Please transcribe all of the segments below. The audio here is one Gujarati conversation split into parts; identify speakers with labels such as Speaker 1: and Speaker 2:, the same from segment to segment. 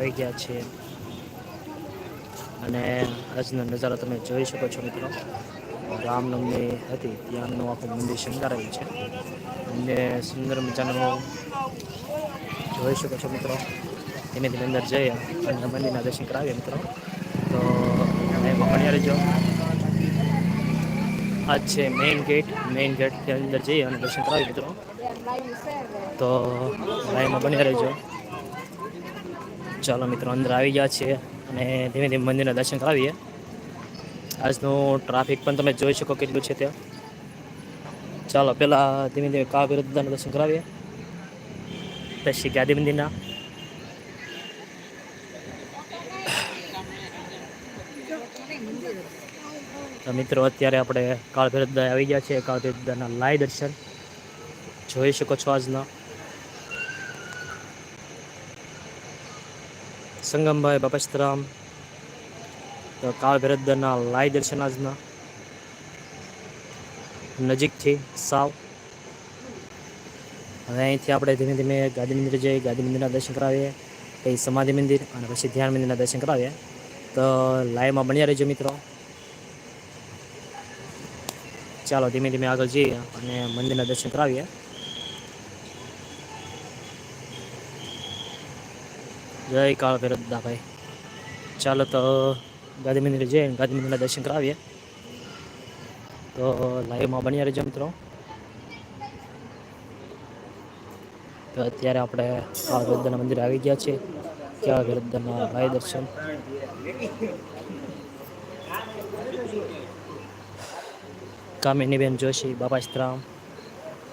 Speaker 1: આવી ગયા છે. અને આજનો નજારો તમે જોઈ શકો છો મિત્રો. રામનવમી હતી, ત્યાંનું આખું મંદિર શણગારાયું છે. અને સુંદર મજાનો જોઈ શકો છો મિત્રો. ધીમે ધીમે અંદર જઈએ અને મંદિરના દર્શન કરાવીએ મિત્રો. તો ભણ્યા રહેજો. આ છે મેઇન ગેટ મેઇન ગેટ ત્યાં અંદર જઈએ અને દર્શન કરાવીએ મિત્રો. તો લાઈનમાં બન્યા રહેજો. ચાલો મિત્રો, અંદર આવી ગયા છીએ અને ધીમે ધીમે મંદિરના દર્શન કરાવીએ. આજનું ટ્રાફિક પણ તમે જોઈ શકો કેટલું છે ત્યાં. ચાલો પહેલાં ધીમે ધીમે કા વિરુદ્ધના દર્શન કરાવીએ. પછી ગાદી મંદિરના. મિત્રો, અત્યારે આપણે કાળ ભૈરવદા આવી ગયા છીએ કાળ ભૈરવદાના લાઈ દર્શન. જોઈ શકો છો આજના. સંગમભાઈ બાપસ્તરામ કાળ ભેરદના લાઈ દર્શન આજના. નજીકથી સાવ. હવે અહીંથી આપણે ધીમે ધીમે ગાંધી મંદિર જઈએ ગાંધી મંદિરના દર્શન કરાવીએ, પછી સમાધિ મંદિર અને પછી ધ્યાન મંદિરના દર્શન કરાવીએ. તો લાઈવમાં બન્યા રહેજો મિત્રો. ચાલો ધીમે ધીમે આગળ જઈએ અને મંદિરના દર્શન કરાવીએ. જય કાળ ભૈરવદાભાઈ ચાલો તો ગાંધી મંદિરે જઈએ ગાંધી મંદિરના દર્શન કરાવીએ. તો લાઈવમાં બન્યા રહેજો મિત્રો. તો અત્યારે આપણે કાળ ભૈરવદાના મંદિરે આવી ગયા છીએ. કાળ ભૈરવદાના ભાઈ દર્શન. કામિનીબેન જોશી બાપાશ્રામ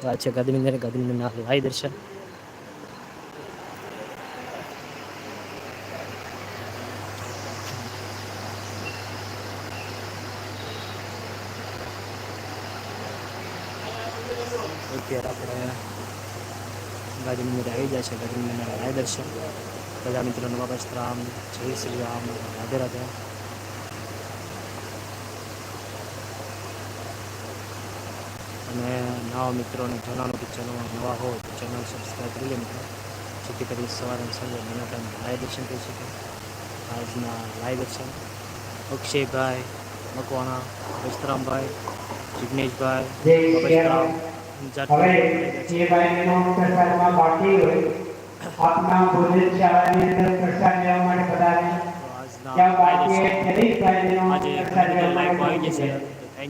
Speaker 1: આ છે ગાંધીનગર ગાંધીનગરના લાઈ દર્શન. અત્યારે આપણે ગાંધી મંદિર આવી જાય છે. ગાંધી મંદિરના લાઈ દર્શન બધા મિત્રોનો રામ જય શ્રી રામ રાધે રાધે. અને નવા મિત્રોને જણાવવાનું કે ચેનલમાં નવા હોય તો ચેનલ સબસ્ક્રાઈબ કરી લે મિત્રો. જેથી કરી સવારે સાંજે મને ટાઈમ લાઈવ દર્શન કરી શકે. આજના લાઈવ દર્શન. અક્ષયભાઈ મકવાણા વસ્તરામભાઈ જિગ્નેશભાઈ
Speaker 2: હવે જે ભાઈનો પ્રસાદમાં બાકી હોય આપના ભોજન શાળાની અંદર પ્રસાદ લેવા માટે
Speaker 1: પધારે.
Speaker 2: ત્યાં બાકી દરેક ભાઈનો પ્રસાદ લેવા
Speaker 1: આવી
Speaker 2: માટે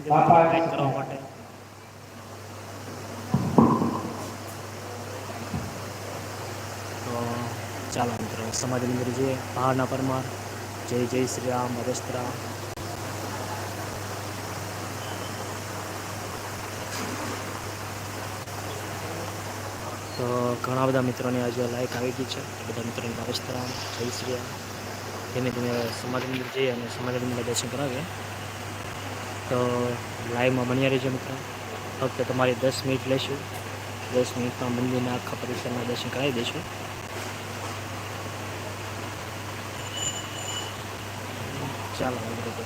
Speaker 2: બાપા.
Speaker 1: કરવા માટે. ચાલો મિત્રો સમાધિ મંદિર જઈએ. પહાડના પરમાર. જય જય શ્રી રામ અગસ્તરામ તો ઘણા બધા મિત્રોની આજે લાઈક આવી ગઈ છે. બધા મિત્રોને અગસ્તરામ જય શ્રી રામ. ધીમે ધીમે સમાજ મંદિર જઈએ અને સમાજ મંદિર દર્શન કરાવીએ. તો લાઈવમાં બન્યા રહેજો મિત્રો. ફક્ત તમારી દસ મિનિટ લેશું. દસ મિનિટમાં મંદિરના આખા પરિસરના દર્શન કરાવી દઈશું. ચાલો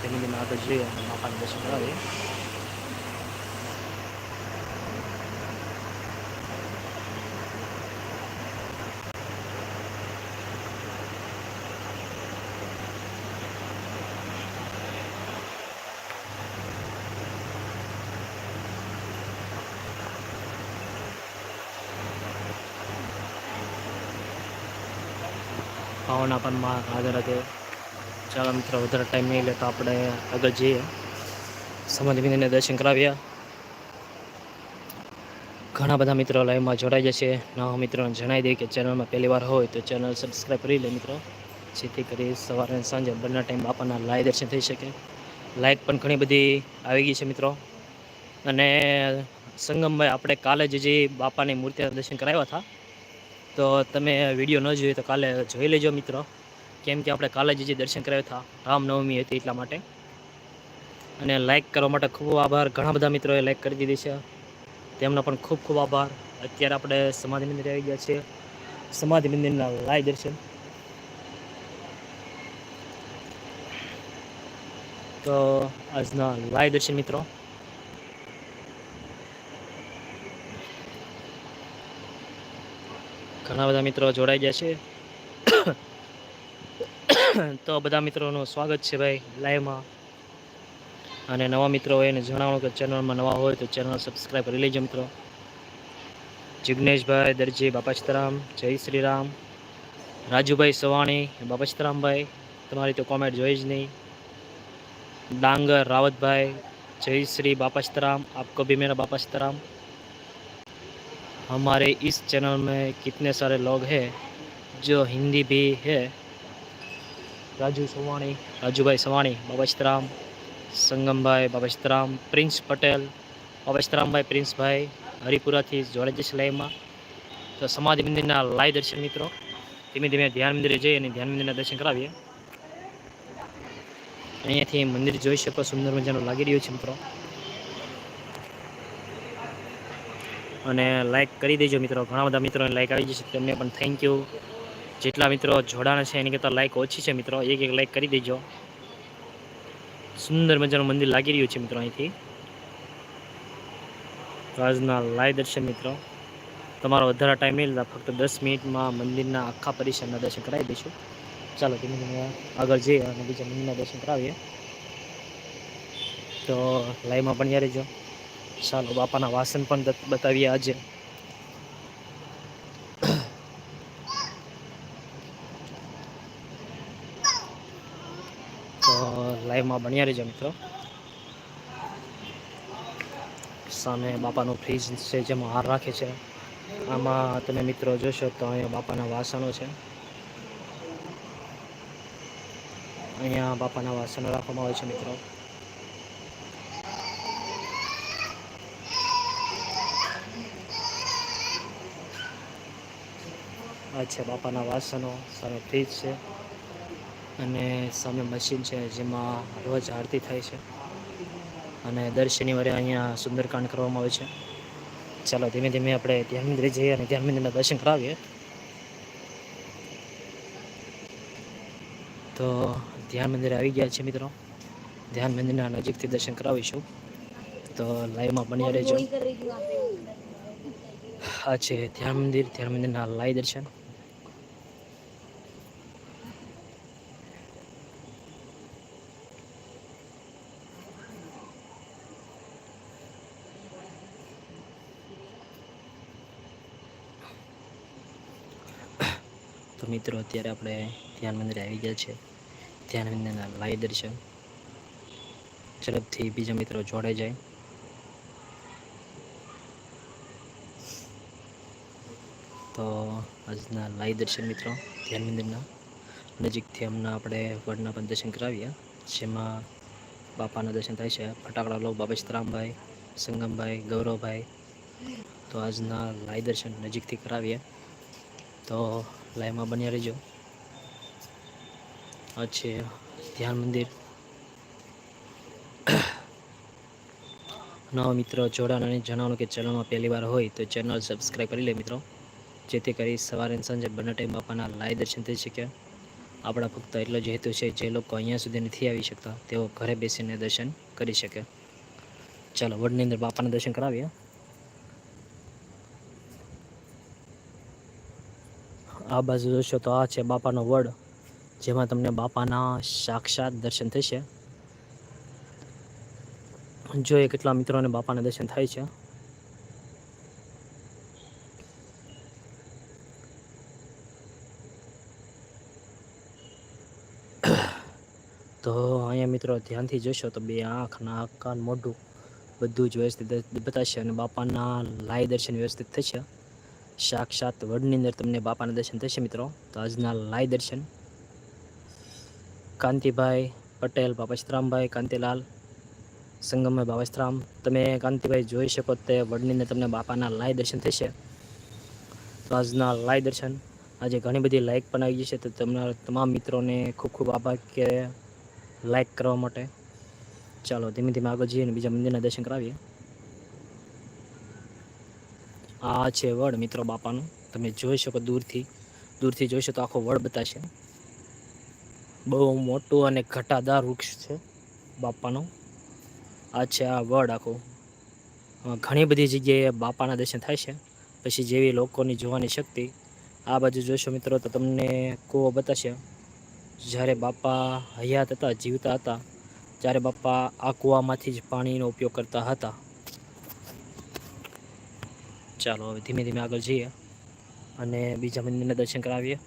Speaker 1: ધીમે ધીમે આગળ જઈએ અને માતાના દર્શન કરાવીએ. ભાવના પણ હાજર હતી. ચાલો મિત્રો, વધારે ટાઈમ નહીં લે તો આપણે આગળ જઈએ. સમાધિને દર્શન કરાવ્યા ઘણા બધા મિત્રો લાઈવમાં જોડાઈ જશે. નવા મિત્રોને જણાવી દઈએ કે ચેનલમાં પહેલી વાર હોય તો ચેનલ સબસ્ક્રાઈબ કરી લે મિત્રો. જેથી કરી સવારે અને સાંજે બંને ટાઈમ બાપાના લાઈવ દર્શન થઈ શકે. લાઈક પણ ઘણી બધી આવી ગઈ છે મિત્રો. અને સંગમભાઈ આપણે કાલે જ જે બાપાની મૂર્તિના દર્શન કરાવ્યા હતા તો તમે વીડિયો ન જોયો તો કાલે જોઈ લેજો મિત્રો. કેમ કે આપણે કાલે જ દર્શન કરાવ્યા હતા, રામનવમી હતી એટલા માટે. અને લાઇક કરવા માટે ખૂબ આભાર. ઘણા બધા મિત્રોએ લાઇક કરી દીધી છે. તેમનો પણ ખૂબ ખૂબ આભાર. અત્યારે આપણે સમાધિ મંદિરે આવી ગયા છીએ. સમાધિ મંદિરના લાઈવ દર્શન. તો આજના લાઈવ દર્શન મિત્રો. ઘણા બધા મિત્રો જોડાઈ ગયા છે. તો બધા મિત્રોનું સ્વાગત છે ભાઈ લાઈવમાં. અને નવા મિત્રો હોય એને જણાવો કે ચેનલમાં નવા હોય તો ચેનલ સબસ્ક્રાઈબ કરી લેજો મિત્રો. જિગ્નેશભાઈ, દરજી બાપાચતરામ જય શ્રી રામ રાજુભાઈ સવાણી બાપાચતરામભાઈ તમારી તો કોમેન્ટ જોઈ જ નહીં. ડાંગર રાવતભાઈ, જય શ્રી બાપાચતરામ આપકો બી મેરા બાપાચતરામ हमारे इस चैनल में कितने सारे लोग हैं जो हिंदी भी है राजू सवाणी राजू भाई सवाणी बाबाश्तराम संगम भाई बाबाश्तराम प्रिंस पटेल બાબાશ્તરામ ભાઈ પ્રિન્સભાઈ હરિપુરાથી જોડે જશે લાઈવમાં તો સમાધિ મંદિરના લાઈવ દર્શન મિત્રો ધીમે ધીમે ધ્યાન મંદિરે જઈ અને ધ્યાન મંદિરના દર્શન કરાવીએ અહીંયાથી મંદિર જોઈ શકો સુંદર મજાનું લાગી રહ્યું છે મિત્રો અને લાઇક કરી દેજો મિત્રો. ઘણા બધા મિત્રોને લાઇક આવી જશે. તેમને પણ થેન્ક યુ જેટલા મિત્રો જોડાણ છે એની કરતાં લાઇક ઓછી છે મિત્રો. એક એક લાઇક કરી દેજો. સુંદર મજાનું મંદિર લાગી રહ્યું છે મિત્રો અહીંથી. આજના લાઈવ દર્શન મિત્રો. તમારો વધારે ટાઈમ નહીં લેતા, ફક્ત દસ મિનિટમાં મંદિરના આખા પરિસરના દર્શન કરાવી દઈશું. ચાલો, ધીમે ધીમે આગળ જઈએ અને બીજા મંદિરના દર્શન કરાવીએ. તો લાઈવમાં પણ જ્યારે જો ચાલો બાપાના વાસણ પણ બતાવીએ આજે. તો લાઈવમાં બન્યા રહેજો મિત્રો. સામે બાપાનું ફ્રીજ છે જેમાં હાર રાખે છે. આમાં તમે મિત્રો જોશો તો અહીંયા બાપાના વાસણો છે. અહીંયા બાપાના વાસણો રાખવામાં આવે છે મિત્રો. આ છે બાપાના વાસણો સામે ફ્રીજ છે અને સામે મશીન છે જેમાં રોજ આરતી થાય છે. અને દર શનિવારે અહીંયા સુંદરકાંડ કરવામાં આવે છે. ચાલો ધીમે ધીમે આપણે ધ્યાન મંદિરે જઈએ અને ધ્યાન મંદિરના દર્શન કરાવીએ. તો ધ્યાન મંદિરે આવી ગયા છે મિત્રો. ધ્યાન મંદિરના નજીકથી દર્શન કરાવીશું. તો લાઈવમાં બન્યા રહેજો. આ છે ધ્યાન મંદિર ધ્યાન મંદિરના લાઈવ દર્શન. મિત્રો, અત્યારે આપણે ધ્યાન મંદિરે આવી ગયા છે. ધ્યાન મંદિરના લાઈ દર્શન ઝડપથી બીજા મિત્રો જોડાઈ જાય. તો આજના લાઈ દર્શન મિત્રો, ધ્યાન મંદિરના નજીકથી હમણાં આપણે વડના પણ દર્શન કરાવીએ. જેમાં બાપાના દર્શન થાય છે. ફટાકડા લો બાબેશરામભાઈ સંગમભાઈ, ગૌરવભાઈ. તો આજના લાઈ દર્શન નજીકથી કરાવીએ. તો લાઈવમાં બન્યા રહેજો. આ ધ્યાન મંદિર. નવા મિત્રો, જોડાણ અને જણાવો કે ચેનલમાં પહેલી વાર હોય તો ચેનલ સબસ્ક્રાઈબ કરી લે મિત્રો. જેથી કરી સવારે સાંજે બંને ટાઈમ બાપાના લાઈવ દર્શન થઈ શકે. આપણા ફક્ત એટલો જ હેતુ છે જે લોકો અહીંયા સુધી નથી આવી શકતા, તેઓ ઘરે બેસીને દર્શન કરી શકે. ચાલો, વડની અંદર બાપાના દર્શન કરાવીએ. આ બાજુ જોશો તો આ છે બાપાનો વડ, જેમાં તમને બાપાના સાક્ષાત દર્શન થશે. જોઈએ કેટલા મિત્રોને બાપાના દર્શન થાય છે. તો અહીંયા મિત્રો ધ્યાનથી જોશો તો બે આંખ, નાક, કાન, મોઢું બધું જ વ્યવસ્થિત બતાવશે અને બાપાના લાય દર્શન વ્યવસ્થિત થશે. સાક્ષાત વડની અંદર તમને બાપાના દર્શન થશે મિત્રો. તો આજના લાય દર્શન. કાંતિભાઈ પટેલ બાપસ્તરામભાઈ કાંતિલાલ, સંગમભાઈ બાપસ્તરામ તમે કાંતિભાઈ જોઈ શકો તે વડની અંદર તમને બાપાના લાય દર્શન થશે. તો આજના લાય દર્શન. આજે ઘણી બધી લાઇક પણ આવી છે તો તમારા તમામ મિત્રોને ખૂબ ખૂબ આભાર કે લાઇક કરવા માટે. ચાલો ધીમે ધીમે આગળ જઈએ અને બીજા મંદિરના દર્શન કરાવીએ. આ છે વડ મિત્રો બાપાનું. તમે જોઈ શકો દૂરથી. દૂરથી જોઈશો તો આખો વડ બતાશે. બહુ મોટું અને ઘટાદાર વૃક્ષ છે બાપાનું. આ છે આ વડ આખું. ઘણી બધી જગ્યાએ બાપાના દર્શન થાય છે. પછી જેવી લોકોની જોવાની શક્તિ. આ બાજુ જોશો મિત્રો તો તમને કૂવો બતાશે. જ્યારે બાપા હયાત હતા, જીવતા હતા, ત્યારે બાપા આ કૂવામાંથી જ પાણીનો ઉપયોગ કરતા હતા. ચાલો હવે ધીમે ધીમે આગળ જઈએ અને બીજા મંદિરના દર્શન કરાવીએ.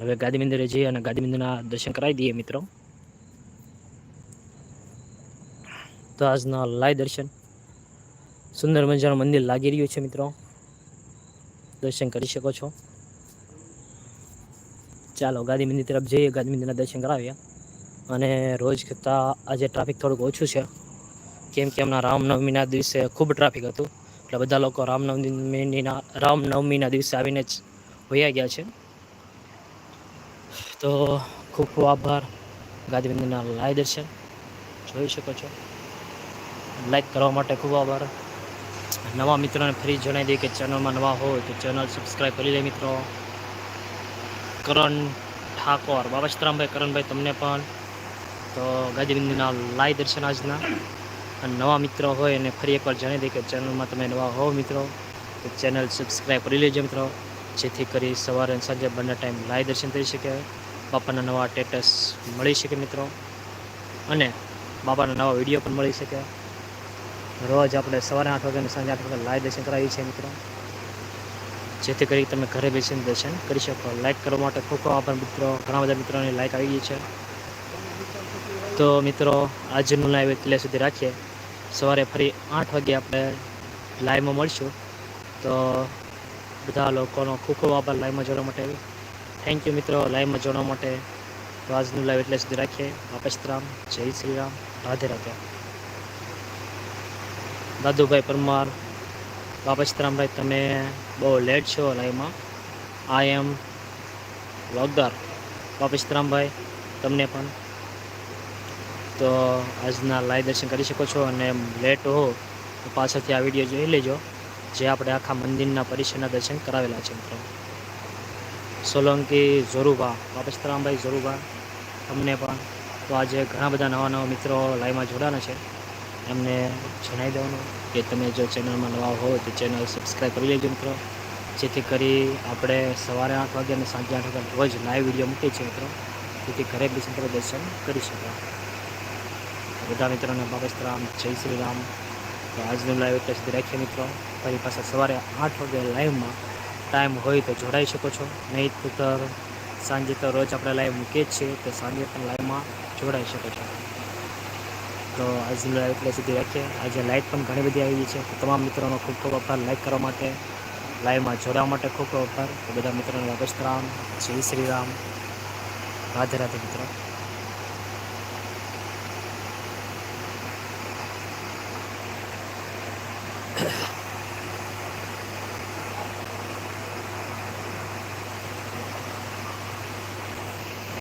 Speaker 1: હવે ગાદી મંદિરે જઈએ અને ગાદી મંદિરના દર્શન કરાવી દઈએ મિત્રો. તો આજના લાય દર્શન. સુંદર મજાનું મંદિર લાગી રહ્યું છે મિત્રો. દર્શન કરી શકો છો. ચાલો ગાદી મંદિર તરફ જઈએ, ગાદી મંદિરના દર્શન કરાવીએ. અને રોજ કરતાં આજે ટ્રાફિક થોડુંક ઓછું છે. કેમ કે હમણાં રામનવમીના દિવસે ખૂબ ટ્રાફિક હતું. એટલે બધા લોકો રામનવમીના રામનવમીના દિવસે આવીને જ વયા ગયા છે. તો ખૂબ ખૂબ આભાર ગાદી લાય દર્શન જોઈ શકો છો. લાઈક કરવા માટે ખૂબ આભાર. નવા મિત્રોને ફરી જણાવી દઈએ કે ચેનલમાં નવા હોય તો ચેનલ સબસ્ક્રાઈબ કરી લે મિત્રો. કરણ ઠાકોર બાબા કરણભાઈ તમને પણ. તો ગાંધીબિંદુના લાય દર્શન આજના. અને નવા મિત્રો હોય એને ફરી એકવાર જણાવી દઈએ કે ચેનલમાં તમે નવા હો મિત્રો, તો ચેનલ સબસ્ક્રાઈબ કરી લેજો મિત્રો. જેથી કરી સવારે અને સાંજે બંને ટાઈમ લાઈ દર્શન થઈ શકે, બાપાના નવા સ્ટેટસ મળી શકે મિત્રો. અને બાપાના નવા વીડિયો પણ મળી શકે. રોજ આપણે સવારે આઠ વાગે અને સાંજે આઠ વાગે લાઈવ દર્શન કરાવીએ છીએ મિત્રો. જેથી કરી તમે ઘરે બેસીને દર્શન કરી શકો. લાઈક કરવા માટે ખૂબ ખૂબ આભાર મિત્રો. ઘણા બધા મિત્રોને લાઈક આવી ગઈ છે. તો મિત્રો, આજનું લાઈવ એટલે સુધી રાખીએ. સવારે ફરી આઠ વાગે આપણે લાઈવમાં મળશું. તો બધા લોકોનો ખૂબ ખૂબ આભાર લાઈવમાં જોડવા માટે. થેન્ક યુ મિત્રો લાઈવમાં જોડવા માટે. તો આજનું લાઈવ એટલે સુધી રાખીએ. વાપસરામ જય શ્રી રામ. રાધે રાધે. દાદુભાઈ પરમાર બાપચતરામભાઈ તમે બહુ લેટ છો લાઈવમાં. આઈ એમ વ્લોગર બાપચતરામભાઈ તમને પણ. તો આજના લાઈવ દર્શન કરી શકો છો અને લેટ હો, તો પાછળથી આ વીડિયો જોઈ લેજો, જે આપણે આખા મંદિરના પરિસરના દર્શન કરાવેલા છે મિત્રો. સોલંકી ઝોરુભા, બાપસ્તરામભાઈ ઝોરુભા, તમને પણ તો આજે ઘણા બધા નવા નવા મિત્રો લાઈવમાં જોડાના છે. એમને જણાવી દેવાનું કે તમે જો ચેનલમાં નવા હો, તો ચેનલ સબસ્ક્રાઈબ કરી લેજો મિત્રો. જેથી કરી આપણે સવારે આઠ વાગે અને સાંજે આઠ વાગે રોજ લાઈવ વીડિયો મૂકીએ છીએ મિત્રો. જેથી ઘરે બેસી તમે દર્શન કરી શકો બધા મિત્રોને બાબસ્તરામ જય શ્રી રામ. તો આજનું લાઈવ એટલે સુધી રાખીએ મિત્રો. ફરી પાછા સવારે આઠ વાગે લાઈવમાં ટાઈમ હોય તો જોડાઈ શકો છો. નહીં તો સાંજે તો રોજ આપણે લાઈવ મૂકીએ જ છીએ, તો સાંજે પણ લાઈવમાં જોડાઈ શકો છો. તો આજનું લાઈવ એટલે સુધી રાખીએ. આજે લાઇટ પણ ઘણી બધી આવી છે. તમામ મિત્રોનો ખૂબ ખૂબ આભાર લાઈક કરવા માટે લાઈવમાં જોડાવા માટે ખૂબ ખૂબ આભાર. બધા મિત્રોને વાપસ રામ જય શ્રી રામ. રાધે રાધે મિત્રો.